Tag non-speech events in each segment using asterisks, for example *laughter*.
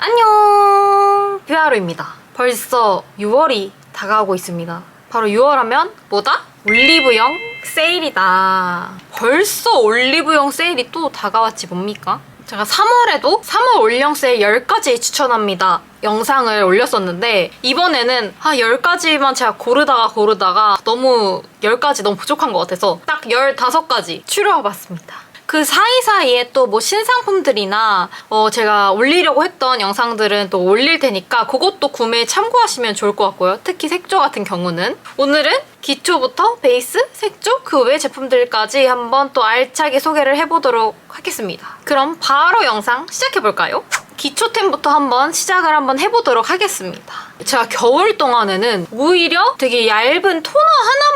안녕. 뷰하루입니다. 벌써 6월이 다가오고 있습니다. 바로 6월 하면 뭐다? 올리브영 세일이다. 벌써 올리브영 세일이 또 다가왔지 뭡니까? 제가 3월에도 3월 올영 세일 10가지 추천합니다. 영상을 올렸었는데 이번에는 아 10가지만 제가 고르다가 고르다가 너무 10가지 너무 부족한 것 같아서 딱 15가지 추려봤습니다 그 사이사이에 또 뭐 신상품들이나 어 제가 올리려고 했던 영상들은 또 올릴 테니까 그것도 구매에 참고하시면 좋을 것 같고요. 특히 색조 같은 경우는 오늘은 기초부터 베이스, 색조, 그 외 제품들까지 한번 또 알차게 소개를 해보도록 하겠습니다. 그럼 바로 영상 시작해볼까요? 기초템부터 한번 시작을 한번 해보도록 하겠습니다. 제가 겨울 동안에는 오히려 되게 얇은 토너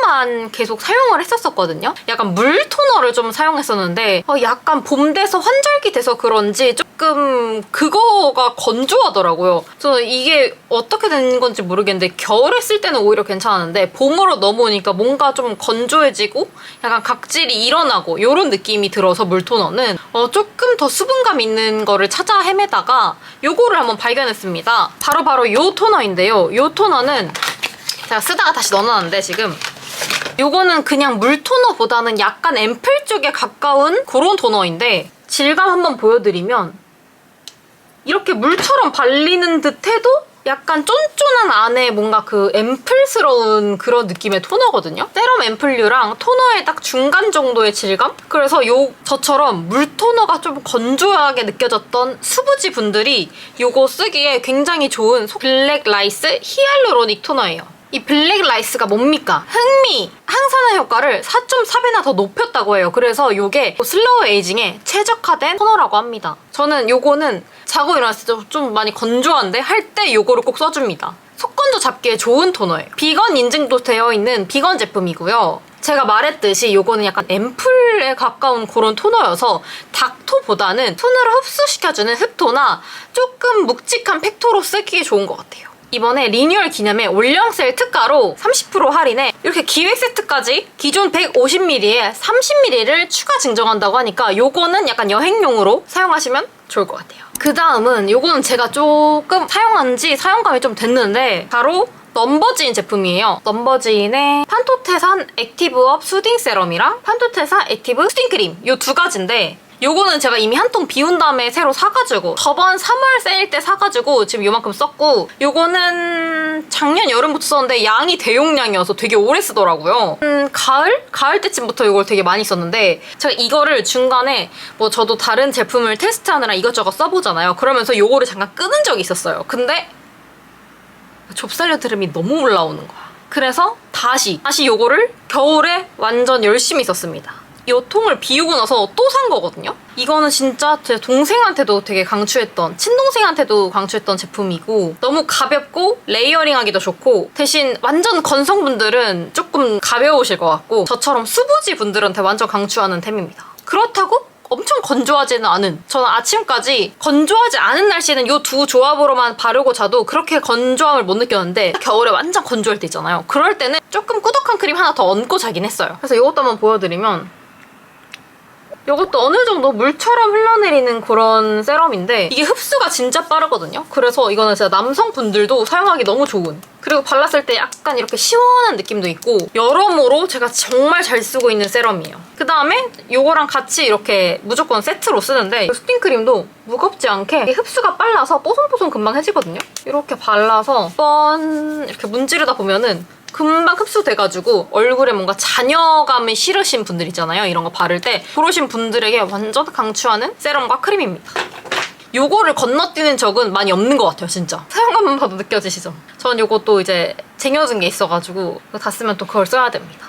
하나만 계속 사용을 했었었거든요. 약간 물 토너를 좀 사용했었는데 어, 약간 봄 돼서 환절기 돼서 그런지 조금 그거가 건조하더라고요. 그래서 이게 어떻게 된 건지 모르겠는데 겨울에 쓸 때는 오히려 괜찮았는데 봄으로 넘어오니까 뭔가 좀 건조해지고 약간 각질이 일어나고 이런 느낌이 들어서 물 토너는 어, 조금 더 수분감 있는 거를 찾아 헤매다가 요거를 한번 발견했습니다. 바로바로 요 토너인데요. 요 토너는 제가 쓰다가 다시 넣어놨는데 지금 요거는 그냥 물 토너보다는 약간 앰플 쪽에 가까운 그런 토너인데 질감 한번 보여드리면 이렇게 물처럼 발리는 듯해도 약간 쫀쫀한 안에 뭔가 그 앰플스러운 그런 느낌의 토너거든요. 세럼 앰플류랑 토너의 딱 중간 정도의 질감? 그래서 요 저처럼 물 토너가 좀 건조하게 느껴졌던 수부지 분들이 요거 쓰기에 굉장히 좋은 소- 블랙 라이스 히알루로닉 토너예요. 이 블랙 라이스가 뭡니까? 흥미, 항산화 효과를 4.4배나 더 높였다고 해요. 그래서 요게 슬로우 에이징에 최적화된 토너라고 합니다. 저는 요거는 자고 일어났을 때 좀 많이 건조한데 할 때 요거를 꼭 써줍니다. 속건조 잡기에 좋은 토너예요. 비건 인증도 되어 있는 비건 제품이고요. 제가 말했듯이 요거는 약간 앰플에 가까운 그런 토너여서 닥토보다는 손으로 흡수시켜주는 흡토나 조금 묵직한 팩토로 쓰기에 좋은 것 같아요. 이번에 리뉴얼 기념에 올영 세일 특가로 30% 할인에 이렇게 기획 세트까지 기존 150ml에 30ml를 추가 증정한다고 하니까 요거는 약간 여행용으로 사용하시면 좋을 것 같아요. 그 다음은 요거는 제가 조금 사용한 지 사용감이 좀 됐는데 바로 넘버지인 제품이에요. 넘버지인의 판토테산 액티브업 수딩 세럼이랑 판토테산 액티브 수딩 크림 요두 가지인데 요거는 제가 이미 한 통 비운 다음에 새로 사가지고 저번 3월 세일 때 사가지고 지금 요만큼 썼고 요거는 작년 여름부터 썼는데 양이 대용량이어서 되게 오래 쓰더라고요. 음, 가을? 가을 때쯤부터 이걸 되게 많이 썼는데 제가 이거를 중간에 뭐 저도 다른 제품을 테스트하느라 이것저것 써보잖아요. 그러면서 요거를 잠깐 끊은 적이 있었어요. 근데 좁쌀려 드름이 너무 올라오는 거야. 그래서 다시 다시 요거를 겨울에 완전 열심히 썼습니다. 이 통을 비우고 나서 또 산 거거든요. 이거는 진짜 제 동생한테도 되게 강추했던 친동생한테도 강추했던 제품이고 너무 가볍고 레이어링하기도 좋고 대신 완전 건성분들은 조금 가벼우실 것 같고 저처럼 수부지 분들한테 완전 강추하는 템입니다. 그렇다고 엄청 건조하지는 않은 저는 아침까지 건조하지 않은 날씨는 이 두 조합으로만 바르고 자도 그렇게 건조함을 못 느꼈는데 겨울에 완전 건조할 때 있잖아요 그럴 때는 조금 꾸덕한 크림 하나 더 얹고 자긴 했어요 그래서 이것도 한번 보여드리면 이것도 어느 정도 물처럼 흘러내리는 그런 세럼인데 이게 흡수가 진짜 빠르거든요. 그래서 이거는 진짜 남성분들도 사용하기 너무 좋은 그리고 발랐을 때 약간 이렇게 시원한 느낌도 있고 여러모로 제가 정말 잘 쓰고 있는 세럼이에요. 그 다음에 이거랑 같이 이렇게 무조건 세트로 쓰는데 스킨크림도 무겁지 않게 흡수가 빨라서 뽀송뽀송 금방 해지거든요. 이렇게 발라서 뻔 이렇게 문지르다 보면은 금방 흡수돼가지고 얼굴에 뭔가 잔여감이 싫으신 분들 있잖아요. 이런 거 바를 때 그러신 분들에게 완전 강추하는 세럼과 크림입니다. 요거를 건너뛰는 적은 많이 없는 것 같아요, 진짜. 사용감만 봐도 느껴지시죠? 전 요것도 이제 쟁여둔 게 있어가지고 다 쓰면 또 그걸 써야 됩니다.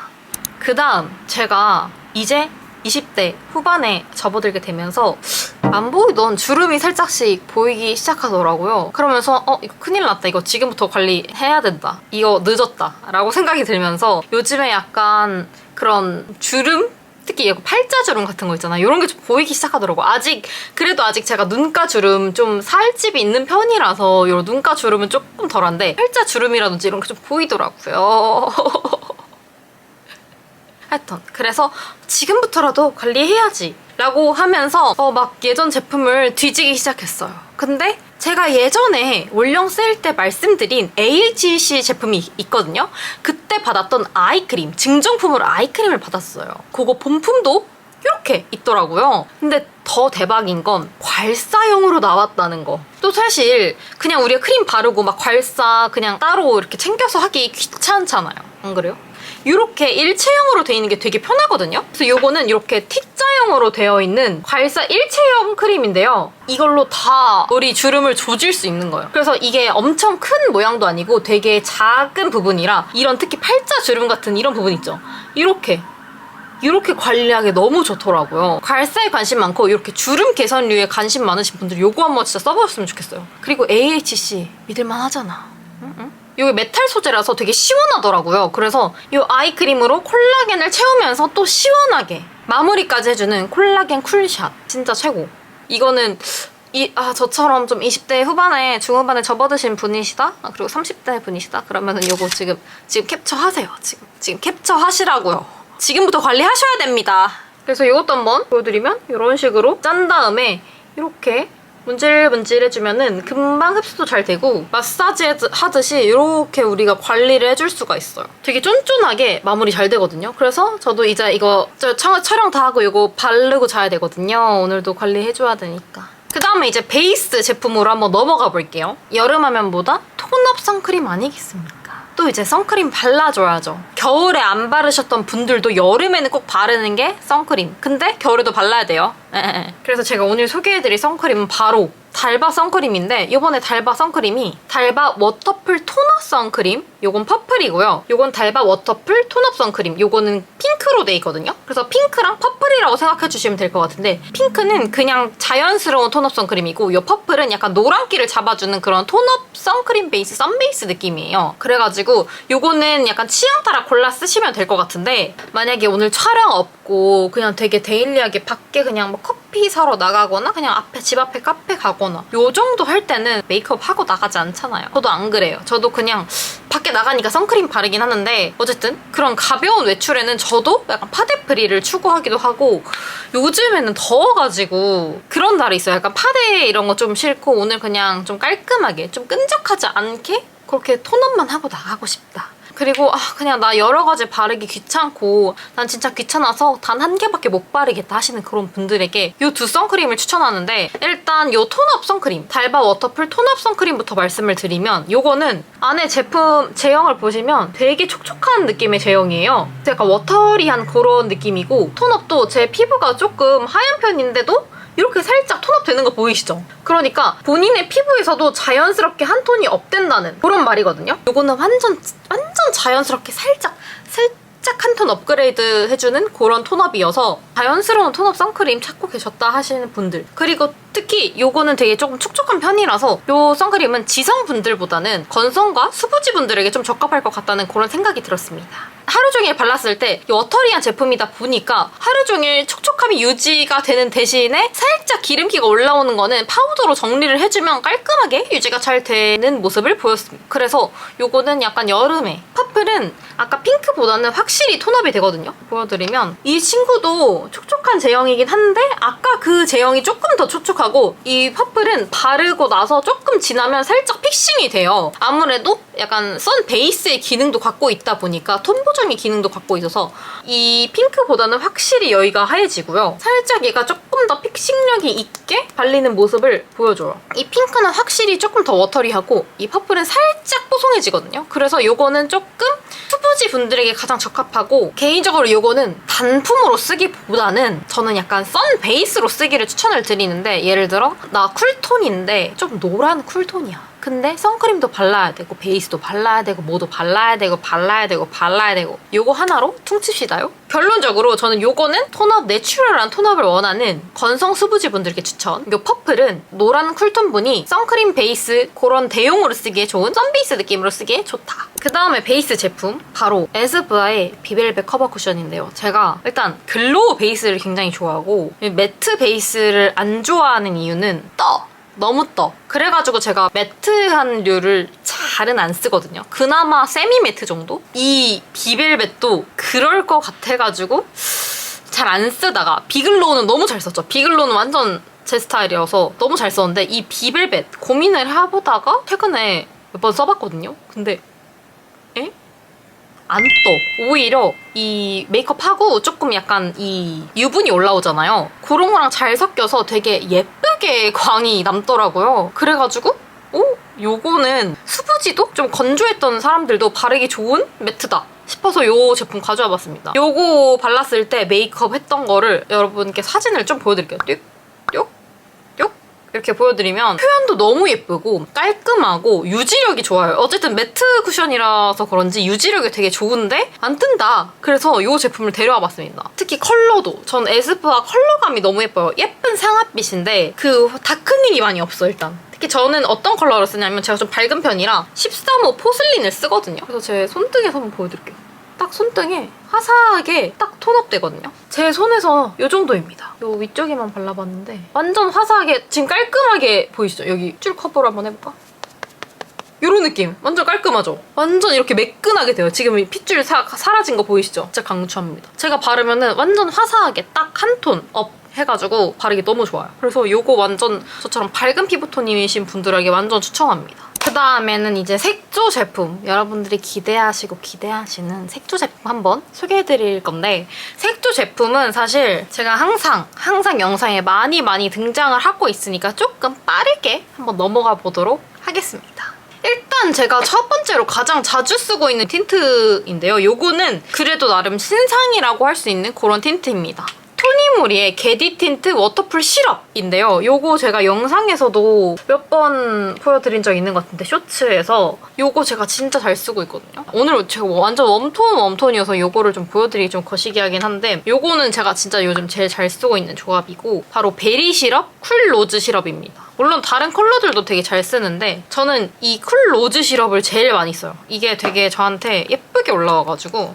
그 다음 제가 이제 20대 후반에 접어들게 되면서 안 보이던 주름이 살짝씩 보이기 시작하더라고요. 그러면서 어 이거 큰일 났다. 이거 지금부터 관리해야 된다. 이거 늦었다. 라고 생각이 들면서 요즘에 약간 그런 주름? 특히 팔자주름 같은 거 있잖아요. 이런 게 좀 보이기 시작하더라고. 아직 그래도 아직 제가 눈가 주름 좀 살집이 있는 편이라서 이 눈가 주름은 조금 덜한데 팔자 주름이라든지 이런 게 좀 보이더라고요. *laughs* 하여튼 그래서 지금부터라도 관리해야지 라고 하면서 어, 막 예전 제품을 뒤지기 시작했어요 근데 제가 예전에 올영 세일 때 말씀드린 AHC 제품이 있거든요. 그때 받았던 아이크림, 증정품으로 아이크림을 받았어요. 그거 본품도 이렇게 있더라고요. 근데 더 대박인 건 괄사용으로 나왔다는 거. 또 사실 그냥 우리가 크림 바르고 막 괄사 그냥 따로 이렇게 챙겨서 하기 귀찮잖아요. 안 그래요? 이렇게 일체형으로 되어 있는 게 되게 편하거든요. 그래서 요거는 이렇게 T자형으로 되어 있는 괄사 일체형 크림인데요. 이걸로 다 머리 주름을 조질 수 있는 거예요. 그래서 이게 엄청 큰 모양도 아니고 되게 작은 부분이라 이런 특히 팔자 주름 같은 이런 부분 있죠. 이렇게 이렇게 관리하기 너무 좋더라고요. 괄사에 관심 많고 이렇게 주름 개선류에 관심 많으신 분들 요거 한번 진짜 써보셨으면 좋겠어요. 그리고 AHC 믿을만 하잖아. 응? 응? 이게 메탈 소재라서 되게 시원하더라고요. 그래서 이 아이크림으로 콜라겐을 채우면서 또 시원하게 마무리까지 해주는 콜라겐 쿨샷. 진짜 최고. 이거는 이, 아, 저처럼 좀 20대 후반에, 중후반에 접어드신 분이시다? 아, 그리고 30대 분이시다? 그러면은 요거 지금, 지금 캡처하세요. 지금, 지금 캡처하시라고요. 지금부터 관리하셔야 됩니다. 그래서 이것도 한번 보여드리면 이런 식으로 짠 다음에 이렇게 문질문질 해주면은 금방 흡수도 잘 되고 마사지 하듯이 이렇게 우리가 관리를 해줄 수가 있어요. 되게 쫀쫀하게 마무리 잘 되거든요. 그래서 저도 이제 이거 저 촬- 촬영 다 하고 이거 바르고 자야 되거든요. 오늘도 관리해줘야 되니까. 그 다음에 이제 베이스 제품으로 한번 넘어가 볼게요. 여름하면 뭐다? 톤업 선크림 아니겠습니까? 또 이제 선크림 발라줘야죠. 겨울에 안 바르셨던 분들도 여름에는 꼭 바르는 게 선크림. 근데 겨울에도 발라야 돼요. 그래서 제가 오늘 소개해드릴 선크림은 바로 달바 선크림인데 이번에 달바 선크림이 달바 워터풀 톤업 선크림 요건 퍼플이고요. 요건 달바 워터풀 톤업 선크림 요거는 핑크로 돼 있거든요. 그래서 핑크랑 퍼플이라고 생각해 주시면 될 것 같은데 핑크는 그냥 자연스러운 톤업 선크림이고 요 퍼플은 약간 노란기를 잡아주는 그런 톤업 선크림 베이스 선 베이스 느낌이에요. 그래가지고 요거는 약간 취향 따라 골라 쓰시면 될 것 같은데 만약에 오늘 촬영 없고 그냥 되게 데일리하게 밖에 그냥 뭐 커피 사러 나가거나 그냥 앞에 집 앞에 카페 가거나 요 정도 할 때는 메이크업 하고 나가지 않잖아요. 저도 안 그래요. 저도 그냥 밖에 나가니까 선크림 바르긴 하는데 어쨌든 그런 가벼운 외출에는 저도 약간 파데프리를 추구하기도 하고 요즘에는 더워가지고 그런 날이 있어요. 약간 파데 이런 거 좀 싫고 오늘 그냥 좀 깔끔하게 좀 끈적하지 않게 그렇게 톤업만 하고 나가고 싶다. 그리고 아 그냥 나 여러 가지 바르기 귀찮고 난 진짜 귀찮아서 단 한 개밖에 못 바르겠다 하시는 그런 분들에게 이 두 선크림을 추천하는데 일단 이 톤업 선크림 달바 워터풀 톤업 선크림부터 말씀을 드리면 요거는 안에 제품 제형을 보시면 되게 촉촉한 느낌의 제형이에요. 약간 워터리한 그런 느낌이고 톤업도 제 피부가 조금 하얀 편인데도 이렇게 살짝 톤업 되는 거 보이시죠? 그러니까 본인의 피부에서도 자연스럽게 한 톤이 업된다는 그런 말이거든요. 요거는 완전 완전 자연스럽게 살짝 살짝 한 톤 업그레이드 해주는 그런 톤업이어서 자연스러운 톤업 선크림 찾고 계셨다 하시는 분들 그리고 특히 요거는 되게 조금 촉촉한 편이라서 요 선크림은 지성분들보다는 건성과 수부지 분들에게 좀 적합할 것 같다는 그런 생각이 들었습니다. 하루 종일 발랐을 때 워터리한 제품이다 보니까 하루 종일 촉촉함이 유지가 되는 대신에 살짝 기름기가 올라오는 거는 파우더로 정리를 해주면 깔끔하게 유지가 잘 되는 모습을 보였습니다. 그래서 요거는 약간 여름에 퍼플은 아까 핑크보다는 확실히 톤업이 되거든요. 보여드리면 이 친구도 촉촉한 제형이긴 한데 아까 그 제형이 조금 더 촉촉하고 이 퍼플은 바르고 나서 조금 지나면 살짝 픽싱이 돼요. 아무래도 약간 선 베이스의 기능도 갖고 있다 보니까 톤 보정의 기능도 갖고 있어서 이 핑크보다는 확실히 여기가 하얘지고요. 살짝 얘가 조금 더 픽싱력이 있게 발리는 모습을 보여줘요. 이 핑크는 확실히 조금 더 워터리하고 이 퍼플은 살짝 뽀송해지거든요. 그래서 이거는 조금 후보지 분들에게 가장 적합하고 개인적으로 이거는 단품으로 쓰기보다는 저는 약간 선 베이스로 쓰기를 추천을 드리는데 예를 들어 나 쿨톤인데 좀 노란 쿨톤이야. 근데 선크림도 발라야 되고 베이스도 발라야 되고 뭐도 발라야 되고 발라야 되고 발라야 되고 요거 하나로 퉁칩시다요. 결론적으로 저는 요거는 톤업 내추럴한 톤업을 원하는 건성 수부지 분들께 추천. 요 퍼플은 노란 쿨톤 분이 선크림 베이스 그런 대용으로 쓰기에 좋은 선베이스 느낌으로 쓰기에 좋다. 그 다음에 베이스 제품 바로 에스쁘아의 비벨벳 커버 쿠션인데요. 제가 일단 글로우 베이스를 굉장히 좋아하고 매트 베이스를 안 좋아하는 이유는 떠. 너무 떠. 그래가지고 제가 매트한 류를 잘은 안 쓰거든요. 그나마 세미 매트 정도? 이 비벨벳도 그럴 것 같아가지고 잘 안 쓰다가 비글로우는 너무 잘 썼죠. 비글로우는 완전 제 스타일이어서 너무 잘 썼는데 이 비벨벳 고민을 해보다가 최근에 몇 번 써봤거든요. 근데 에? 안 떠. 오히려 이 메이크업하고 조금 약간 이 유분이 올라오잖아요. 그런 거랑 잘 섞여서 되게 예쁘게 광이 남더라고요. 그래가지고 오? 요거는 수부지도 좀 건조했던 사람들도 바르기 좋은 매트다. 싶어서 요 제품 가져와 봤습니다. 요거 발랐을 때 메이크업 했던 거를 여러분께 사진을 좀 보여드릴게요. 이렇게 보여드리면 표현도 너무 예쁘고 깔끔하고 유지력이 좋아요. 어쨌든 매트 쿠션이라서 그런지 유지력이 되게 좋은데 안 뜬다. 그래서 이 제품을 데려와 봤습니다. 특히 컬러도 전 에스쁘아 컬러감이 너무 예뻐요. 예쁜 상아빛인데 그 다크닝이 많이 없어 일단. 특히 저는 어떤 컬러를 쓰냐면 제가 좀 밝은 편이라 13호 포슬린을 쓰거든요. 그래서 제 손등에서 한번 보여드릴게요. 딱 손등에 화사하게 딱 톤업 되거든요. 제 손에서 이 정도입니다. 요 위쪽에만 발라봤는데 완전 화사하게 지금 깔끔하게 보이시죠? 여기 줄 커버를 한번 해볼까? 이런 느낌. 완전 깔끔하죠? 완전 이렇게 매끈하게 돼요. 지금 이 핏줄 사, 사라진 거 보이시죠? 진짜 강추합니다. 제가 바르면 은 완전 화사하게 딱 한 톤 업 해가지고 바르기 너무 좋아요. 그래서 이거 완전 저처럼 밝은 피부톤이신 분들에게 완전 추천합니다. 그 다음에는 이제 색조 제품 여러분들이 기대하시고 기대하시는 색조 제품 한번 소개해드릴 건데 색조 제품은 사실 제가 항상 항상 영상에 많이 많이 등장을 하고 있으니까 조금 빠르게 한번 넘어가 보도록 하겠습니다. 일단 제가 첫 번째로 가장 자주 쓰고 있는 틴트인데요. 요거는 그래도 나름 신상이라고 할 수 있는 그런 틴트입니다. 토니 모리의 게디 틴트 워터풀 시럽인데요. 요거 제가 영상에서도 몇 번 보여드린 적 있는 것 같은데 쇼츠에서 요거 제가 진짜 잘 쓰고 있거든요. 오늘 제가 완전 웜톤 웜톤이어서 요거를 좀 보여드리기 좀 거시기하긴 한데 요거는 제가 진짜 요즘 제일 잘 쓰고 있는 조합이고 바로 베리 시럽, 쿨 로즈 시럽입니다. 물론 다른 컬러들도 되게 잘 쓰는데 저는 이 쿨 로즈 시럽을 제일 많이 써요. 이게 되게 저한테 예쁘게 올라와가지고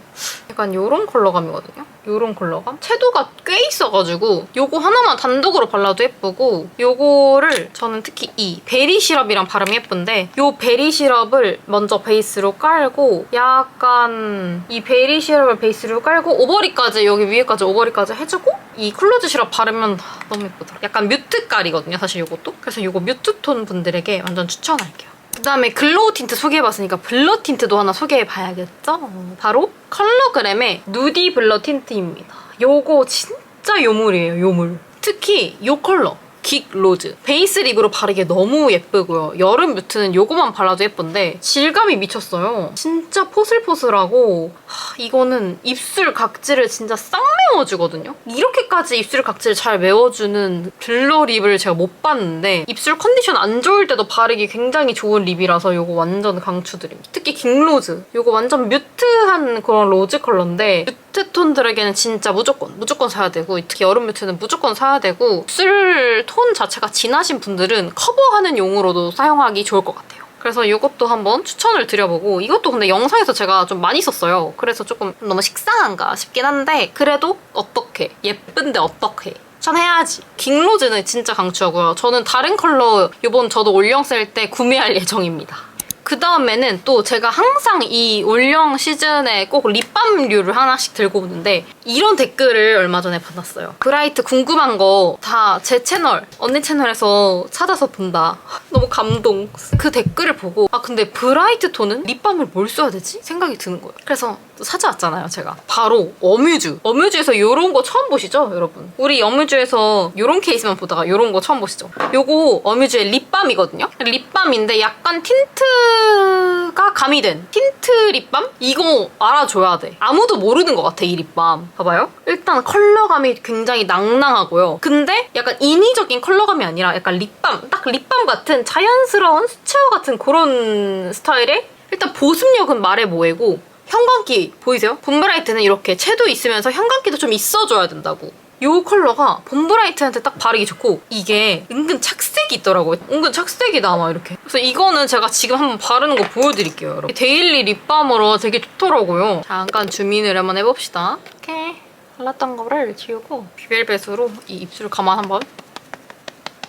약간 요런 컬러감이거든요. 요런 컬러감? 채도가 꽤 있어 가지고 요거 하나만 단독으로 발라도 예쁘고 요거를 저는 특히 이 베리 시럽이랑 바르면 예쁜데 요 베리 시럽을 먼저 베이스로 깔고 약간 이 베리 시럽을 베이스로 깔고 오버립까지 여기 위에까지 오버립까지 해주고 이 쿨로즈 시럽 바르면 너무 예쁘더라. 약간 뮤트 깔이거든요, 사실 요것도. 그래서 요거 뮤트 톤 분들에게 완전 추천할게요. 그다음에 글로우 틴트 소개해봤으니까 블러 틴트도 하나 소개해봐야겠죠? 어, 바로 컬러그램의 누디 블러 틴트입니다. 요거 진짜 요물이에요, 요물. 특히 요 컬러. 긱 로즈. 베이스 립으로 바르기 너무 예쁘고요. 여름 뮤트는 요거만 발라도 예쁜데 질감이 미쳤어요. 진짜 포슬포슬하고 하, 이거는 입술 각질을 진짜 싹 메워주거든요. 이렇게까지 입술 각질을 잘 메워주는 블러 립을 제가 못 봤는데 입술 컨디션 안 좋을 때도 바르기 굉장히 좋은 립이라서 요거 완전 강추드립니다. 특히 긱 로즈. 요거 완전 뮤트한 그런 로즈 컬러인데 뮤트 톤들에게는 진짜 무조건 무조건 사야 되고 특히 여름 뮤트는 무조건 사야 되고 입술 톤 자체가 진하신 분들은 커버하는 용으로도 사용하기 좋을 것 같아요. 그래서 이것도 한번 추천을 드려보고 이것도 근데 영상에서 제가 좀 많이 썼어요. 그래서 조금 너무 식상한가 싶긴 한데 그래도 어떻게 예쁜데 어떻게 추천해야지. 긱로즈는 진짜 강추하고요. 저는 다른 컬러 이번 저도 올영 쓸때 구매할 예정입니다. 그 다음에는 또 제가 항상 이 올영 시즌에 꼭 립밤류를 하나씩 들고 오는데 이런 댓글을 얼마 전에 받았어요. 브라이트 궁금한 거 다 제 채널, 언니 채널에서 찾아서 본다. *laughs* 너무 감동. 그 댓글을 보고 아 근데 브라이트 톤은 립밤을 뭘 써야 되지? 생각이 드는 거예요. 그래서 또 찾아왔잖아요, 제가. 바로 어뮤즈. 어뮤즈에서 이런 거 처음 보시죠, 여러분? 우리 어뮤즈에서 이런 케이스만 보다가 이런 거 처음 보시죠? 요거 어뮤즈의 립밤이거든요? 립밤인데 약간 틴트가 가미된 틴트 립밤? 이거 알아줘야 돼. 아무도 모르는 것 같아, 이 립밤. 봐봐요. 일단 컬러감이 굉장히 낭낭하고요. 근데 약간 인위적인 컬러감이 아니라 약간 립밤, 딱 립밤 같은 자연스러운 수채화 같은 그런 스타일의 일단 보습력은 말해 뭐해고 형광기 보이세요? 봄브라이트는 이렇게 채도 있으면서 형광기도 좀 있어줘야 된다고. 이 컬러가 봄브라이트한테 딱 바르기 좋고 이게 은근 착색이 있더라고요. 은근 착색이 남아 이렇게. 그래서 이거는 제가 지금 한번 바르는 거 보여드릴게요, 여러분. 데일리 립밤으로 되게 좋더라고요. 잠깐 주민을 한번 해봅시다. 이렇게 발랐던 거를 지우고 비벨벳으로 이 입술을 가만 한번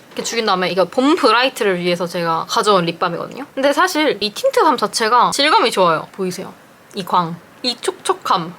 이렇게 죽인 다음에 이거 봄 브라이트를 위해서 제가 가져온 립밤이거든요. 근데 사실 이 틴트감 자체가 질감이 좋아요. 보이세요? 이 광. 이 촉촉함.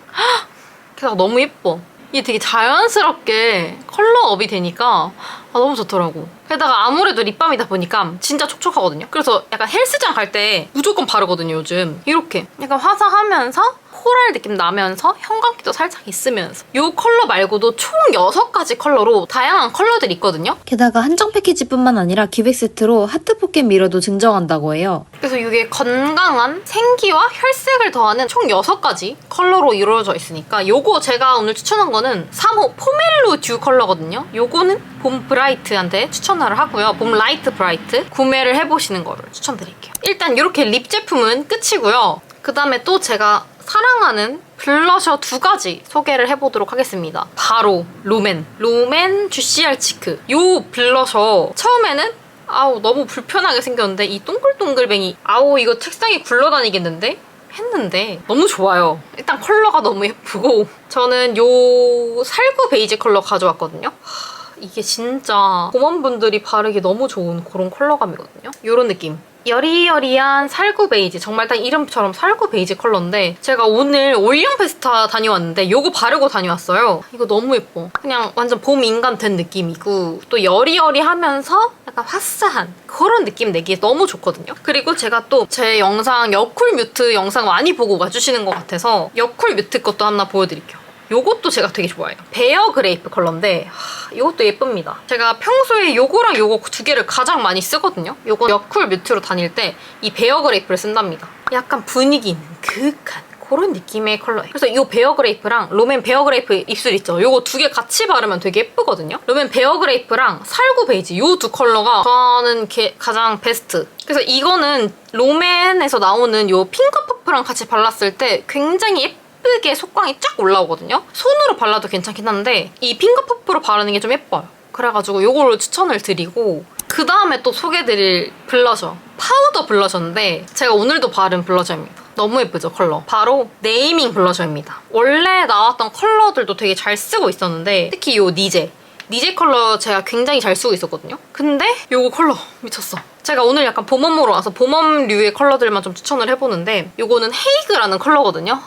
게다가 너무 예뻐. 이게 되게 자연스럽게 컬러업이 되니까 아, 너무 좋더라고. 게다가 아무래도 립밤이다 보니까 진짜 촉촉하거든요. 그래서 약간 헬스장 갈 때 무조건 바르거든요, 요즘. 이렇게. 약간 화사하면서 코랄 느낌 나면서 형광기도 살짝 있으면서 이 컬러 말고도 총 6가지 컬러로 다양한 컬러들이 있거든요. 게다가 한정 패키지뿐만 아니라 기획 세트로 하트 포켓 미러도 증정한다고 해요. 그래서 이게 건강한 생기와 혈색을 더하는 총 6가지 컬러로 이루어져 있으니까 요거 제가 오늘 추천한 거는 3호 포멜로 듀 컬러거든요. 요거는 봄 브라이트한테 추천을 하고요. 봄 라이트 브라이트 구매를 해보시는 거를 추천드릴게요. 일단 이렇게 립 제품은 끝이고요. 그 다음에 또 제가 사랑하는 블러셔 두 가지 소개를 해보도록 하겠습니다. 바로 롬앤. 롬앤 GCR 치크. 요 블러셔 처음에는 아우 너무 불편하게 생겼는데 이 동글동글뱅이 아우 이거 책상에 굴러다니겠는데? 했는데 너무 좋아요. 일단 컬러가 너무 예쁘고 저는 요 살구 베이지 컬러 가져왔거든요. 하, 이게 진짜 봄원분들이 바르기 너무 좋은 그런 컬러감이거든요. 요런 느낌. 여리여리한 살구 베이지 정말 딱 이름처럼 살구 베이지 컬러인데 제가 오늘 올영 페스타 다녀왔는데 요거 바르고 다녀왔어요. 이거 너무 예뻐. 그냥 완전 봄 인간 된 느낌이고 또 여리여리하면서 약간 화사한 그런 느낌 내기에 너무 좋거든요. 그리고 제가 또 제 영상 여쿨 뮤트 영상 많이 보고 와주시는 것 같아서 여쿨 뮤트 것도 하나 보여드릴게요 요것도 제가 되게 좋아해요. 베어 그레이프 컬러인데 하, 이것도 예쁩니다. 제가 평소에 요거랑 요거 두 개를 가장 많이 쓰거든요. 요거 여쿨 뮤트로 다닐 때 이 베어 그레이프를 쓴답니다. 약간 분위기 있는 그윽한 그런 느낌의 컬러예요. 그래서 이 베어 그레이프랑 롬앤 베어 그레이프 입술 있죠? 요거 두 개 같이 바르면 되게 예쁘거든요. 롬앤 베어 그레이프랑 살구 베이지 요두 컬러가 저는 게- 가장 베스트. 그래서 이거는 롬앤에서 나오는 요 핑크 퍼프랑 같이 발랐을 때 굉장히 예쁘 예쁘게 속광이 쫙 올라오거든요. 손으로 발라도 괜찮긴 한데 이 핑크 퍼프로 바르는 게 좀 예뻐요. 그래가지고 요거를 추천을 드리고 그 다음에 또 소개드릴 블러셔 파우더 블러셔인데 제가 오늘도 바른 블러셔입니다. 너무 예쁘죠 컬러 바로 네이밍 블러셔입니다. 원래 나왔던 컬러들도 되게 잘 쓰고 있었는데 특히 요 니제 니제 컬러 제가 굉장히 잘 쓰고 있었거든요. 근데 요거 컬러 미쳤어. 제가 오늘 약간 봄웜으로 와서 봄웜류의 컬러들만 좀 추천을 해보는데 요거는 헤이그라는 컬러거든요.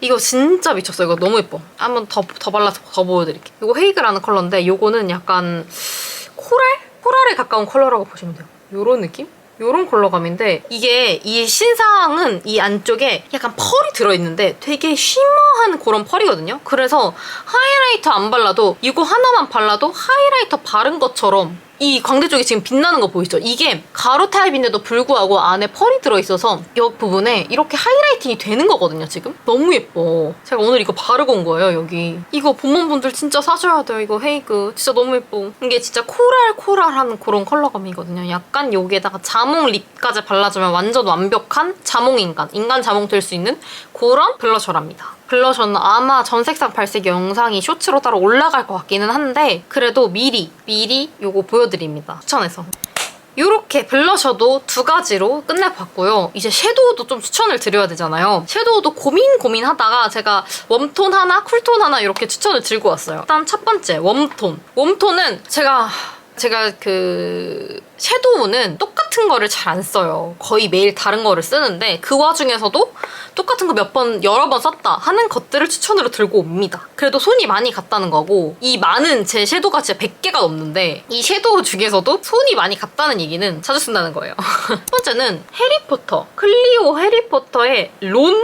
이거 진짜 미쳤어. 이거 너무 예뻐. 한번 더, 더 발라서 더 보여드릴게요. 이거 헤이그라는 컬러인데 요거는 약간 코랄? 코랄에 가까운 컬러라고 보시면 돼요. 요런 느낌? 요런 컬러감인데 이게 이 신상은 이 안쪽에 약간 펄이 들어있는데 되게 쉬머한 그런 펄이거든요. 그래서 하이라이터 안 발라도 이거 하나만 발라도 하이라이터 바른 것처럼 이 광대 쪽에 지금 빛나는 거 보이죠? 이게 가루 타입인데도 불구하고 안에 펄이 들어있어서 이 부분에 이렇게 하이라이팅이 되는 거거든요, 지금. 너무 예뻐. 제가 오늘 이거 바르고 온 거예요, 여기. 이거 봄몬분들 진짜 사셔야 돼요, 이거 헤이그. 진짜 너무 예뻐. 이게 진짜 코랄코랄한 그런 컬러감이거든요. 약간 여기에다가 자몽 립까지 발라주면 완전 완벽한 자몽 인간. 인간 자몽 될 수 있는 그런 블러셔랍니다. 블러셔는 아마 전색상 발색 영상이 쇼츠로 따로 올라갈 것 같기는 한데 그래도 미리 미리 요거 보여드립니다. 추천해서. 이렇게 블러셔도 두 가지로 끝내봤고요. 이제 섀도우도 좀 추천을 드려야 되잖아요. 섀도우도 고민 고민하다가 제가 웜톤 하나, 쿨톤 하나 이렇게 추천을 들고 왔어요. 일단 첫 번째 웜톤. 웜톤은 제가 제가 그 섀도우는 똑같은 거를 잘 안 써요. 거의 매일 다른 거를 쓰는데 그 와중에서도 똑같은 거 몇 번 여러 번 썼다 하는 것들을 추천으로 들고 옵니다. 그래도 손이 많이 갔다는 거고 이 많은 제 섀도우가 진짜 100개가 넘는데 이 섀도우 중에서도 손이 많이 갔다는 얘기는 자주 쓴다는 거예요. *laughs* 첫 번째는 해리포터 클리오 해리포터의 론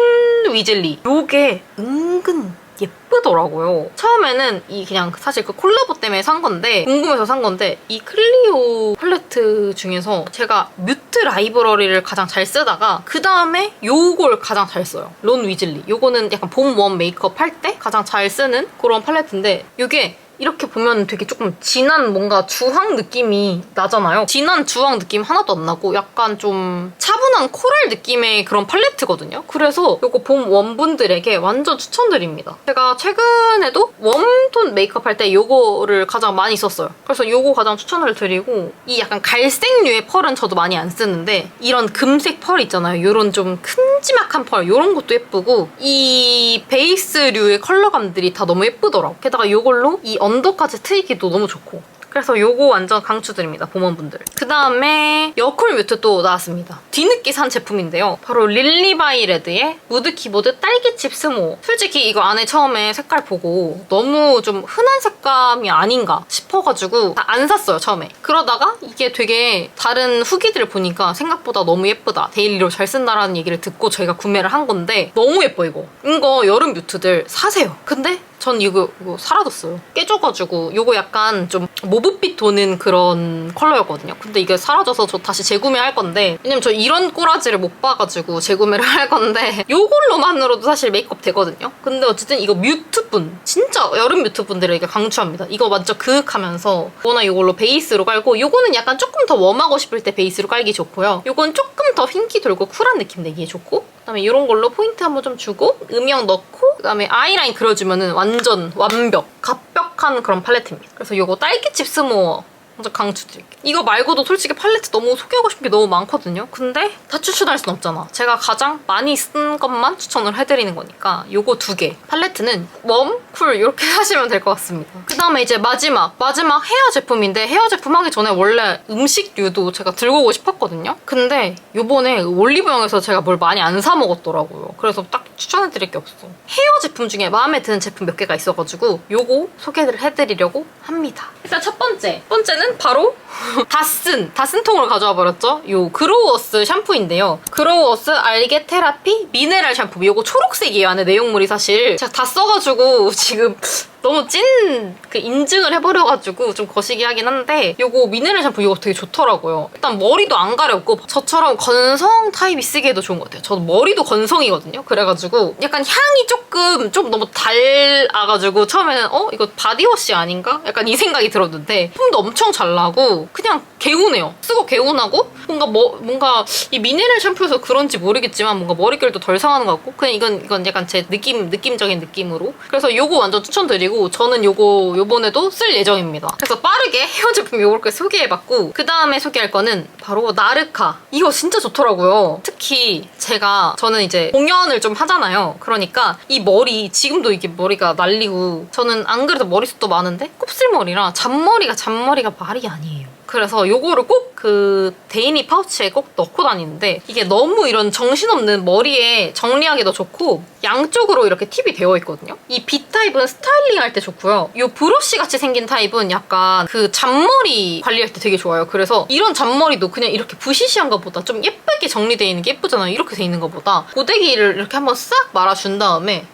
위즐리 요게 은근 예쁘더라고요. 처음에는 이 그냥 사실 그 콜라보 때문에 산 건데 궁금해서 산 건데 이 클리오 팔레트 중에서 제가 뮤트 라이브러리를 가장 잘 쓰다가 그 다음에 요걸 가장 잘 써요. 론 위즐리. 요거는 약간 봄 웜 메이크업 할 때 가장 잘 쓰는 그런 팔레트인데 이게 이렇게 보면 되게 조금 진한 뭔가 주황 느낌이 나잖아요. 진한 주황 느낌 하나도 안 나고 약간 좀 차분한 코랄 느낌의 그런 팔레트거든요. 그래서 이거 봄 웜분들에게 완전 추천드립니다. 제가 최근에도 웜톤 메이크업 할 때 이거를 가장 많이 썼어요. 그래서 이거 가장 추천을 드리고 이 약간 갈색류의 펄은 저도 많이 안 쓰는데 이런 금색 펄 있잖아요. 이런 좀 큼지막한 펄 이런 것도 예쁘고 이 베이스류의 컬러감들이 다 너무 예쁘더라고. 게다가 이걸로 이 언 더까지 트이기도 너무 좋고 그래서 요거 완전 강추드립니다, 봄원분들. 그 다음에 여쿨 뮤트 또 나왔습니다. 뒤늦게 산 제품인데요. 바로 릴리바이 레드의 무드 키보드 딸기 칩 스모. 솔직히 이거 안에 처음에 색깔 보고 너무 좀 흔한 색감이 아닌가 싶어가지고 다안 샀어요, 처음에. 그러다가 이게 되게 다른 후기들을 보니까 생각보다 너무 예쁘다. 데일리로 잘 쓴다라는 얘기를 듣고 저희가 구매를 한 건데 너무 예뻐, 이거. 이거 여름 뮤트들 사세요. 근데 전 이거, 이거 사라졌어요. 깨져가지고 이거 약간 좀 모브빛 도는 그런 컬러였거든요. 근데 이게 사라져서 저 다시 재구매할 건데 왜냐면 저 이런 꼬라지를 못 봐가지고 재구매를 할 건데 *laughs* 이걸로만으로도 사실 메이크업 되거든요. 근데 어쨌든 이거 뮤트분 진짜 여름 뮤트분들에게 강추합니다. 이거 완전 그윽하면서 이거나 이걸로 베이스로 깔고 이거는 약간 조금 더 웜하고 싶을 때 베이스로 깔기 좋고요. 이건 조금 더 흰기 돌고 쿨한 느낌 내기에 좋고 그다음에 이런 걸로 포인트 한번 좀 주고 음영 넣고 그다음에 아이라인 그려주면은 완전 완벽 갑벽한 그런 팔레트입니다. 그래서 이거 딸기 칩 스모어 완전 강추드릴게요. 이거 말고도 솔직히 팔레트 너무 소개하고 싶은 게 너무 많거든요. 근데 다 추천할 순 없잖아. 제가 가장 많이 쓴 것만 추천을 해드리는 거니까 요거 두 개. 팔레트는 웜, 쿨 이렇게 *laughs* 하시면 될 것 같습니다. 그 다음에 이제 마지막. 마지막 헤어 제품인데 헤어 제품 하기 전에 원래 음식류도 제가 들고 오고 싶었거든요. 근데 요번에 올리브영에서 제가 뭘 많이 안 사 먹었더라고요. 그래서 딱 추천해드릴 게 없어. 헤어 제품 중에 마음에 드는 제품 몇 개가 있어가지고 요거 소개를 해드리려고 합니다. 일단 첫 번째. 첫 번째는 바로 다슨 다슨통을 가져와 버렸죠. 요 그로우어스 샴푸인데요. 그로우어스 알게 테라피 미네랄 샴푸. 요거 초록색이에요. 안에 내용물이 사실 제가 다 써가지고 지금 너무 찐 그 인증을 해버려가지고 좀 거시기 하긴 한데 요거 미네랄 샴푸 이거 되게 좋더라고요. 일단 머리도 안 가렵고 저처럼 건성 타입이 쓰기에도 좋은 것 같아요. 저도 머리도 건성이거든요. 그래가지고 약간 향이 조금 좀 너무 달아가지고 처음에는 어 이거 바디워시 아닌가? 약간 이 생각이 들었는데 품도 엄청 잘 나고 그냥 개운해요. 쓰고 개운하고 뭔가 뭐 뭔가 이 미네랄 샴푸여서 그런지 모르겠지만 뭔가 머릿결도 덜 상하는 것 같고 그냥 이건 이건 약간 제 느낌 느낌적인 느낌으로 그래서 요거 완전 추천드리고 저는 요거 요번에도 쓸 예정입니다. 그래서 빠르게 *laughs* 헤어 제품 요렇게 소개해봤고 그 다음에 소개할 거는 바로 나르카 이거 진짜 좋더라고요. 특히 제가 저는 이제 공연을 좀 하잖아요. 그러니까 이 머리 지금도 이게 머리가 날리고 저는 안 그래도 머리숱도 많은데 곱슬머리라 잔머리가 잔머리가 말이 아니에요. 그래서 요거를 꼭 그 데이니 파우치에 꼭 넣고 다니는데 이게 너무 이런 정신없는 머리에 정리하기도 좋고 양쪽으로 이렇게 팁이 되어 있거든요. 이 B 타입은 스타일링 할 때 좋고요. 이 브러쉬 같이 생긴 타입은 약간 그 잔머리 관리할 때 되게 좋아요. 그래서 이런 잔머리도 그냥 이렇게 부시시한 것보다 좀 예쁘게 정리되어 있는 게 예쁘잖아요. 이렇게 돼 있는 것보다 고데기를 이렇게 한번 싹 말아준 다음에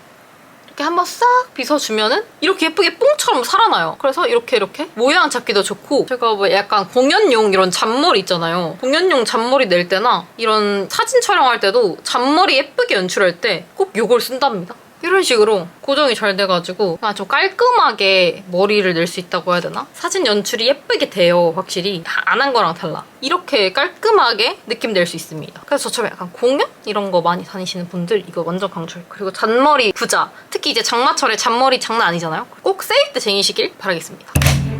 이렇게 한번 싹 빗어주면은 이렇게 예쁘게 뽕처럼 살아나요. 그래서 이렇게 이렇게 모양 잡기도 좋고 제가 뭐 약간 공연용 이런 잔머리 있잖아요. 공연용 잔머리 낼 때나 이런 사진 촬영할 때도 잔머리 예쁘게 연출할 때 꼭 이걸 쓴답니다. 이런 식으로 고정이 잘 돼가지고. 아주 깔끔하게 머리를 낼 수 있다고 해야 되나? 사진 연출이 예쁘게 돼요 확실히. 안 한 거랑 달라. 이렇게 깔끔하게 느낌 낼 수 있습니다. 그래서 저처럼 약간 공연? 이런 거 많이 다니시는 분들 이거 완전 강추 그리고 잔머리 부자. 특히 이제 장마철에 잔머리 장난 아니잖아요. 꼭 세일 때 쟁이시길 바라겠습니다.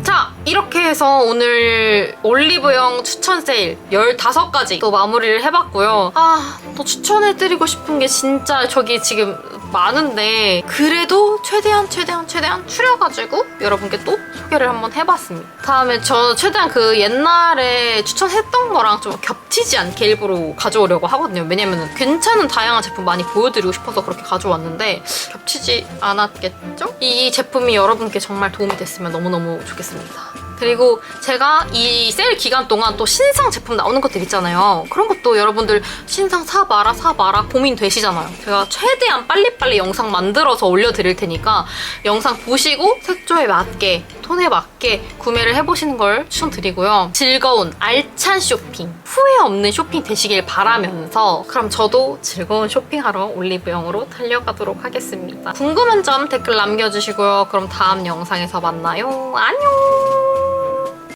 자 이렇게 해서 오늘 올리브영 추천 세일 15가지 또 마무리를 해봤고요. 아또 추천해드리고 싶은 게 진짜 저기 지금 많은데 그래도 최대한 최대한 최대한 추려가지고 여러분께 또 소개를 한번 해봤습니다. 다음에 저 최대한 그 옛날에 추천했던 거랑 좀 겹치지 않게 일부러 가져오려고 하거든요. 왜냐면 괜찮은 다양한 제품 많이 보여드리고 싶어서 그렇게 가져왔는데 겹치지 않았겠죠? 이 제품이 여러분께 정말 도움이 됐으면 너무너무 좋겠습니다 그리고 제가 이 세일 기간 동안 또 신상 제품 나오는 것들 있잖아요. 그런 것도 여러분들 신상 사봐라 사봐라 고민 되시잖아요. 제가 최대한 빨리빨리 영상 만들어서 올려드릴 테니까 영상 보시고 색조에 맞게 톤에 맞게 구매를 해보시는 걸 추천드리고요. 즐거운 알찬 쇼핑, 후회 없는 쇼핑 되시길 바라면서 그럼 저도 즐거운 쇼핑하러 올리브영으로 달려가도록 하겠습니다. 궁금한 점 댓글 남겨주시고요. 그럼 다음 영상에서 만나요. 안녕!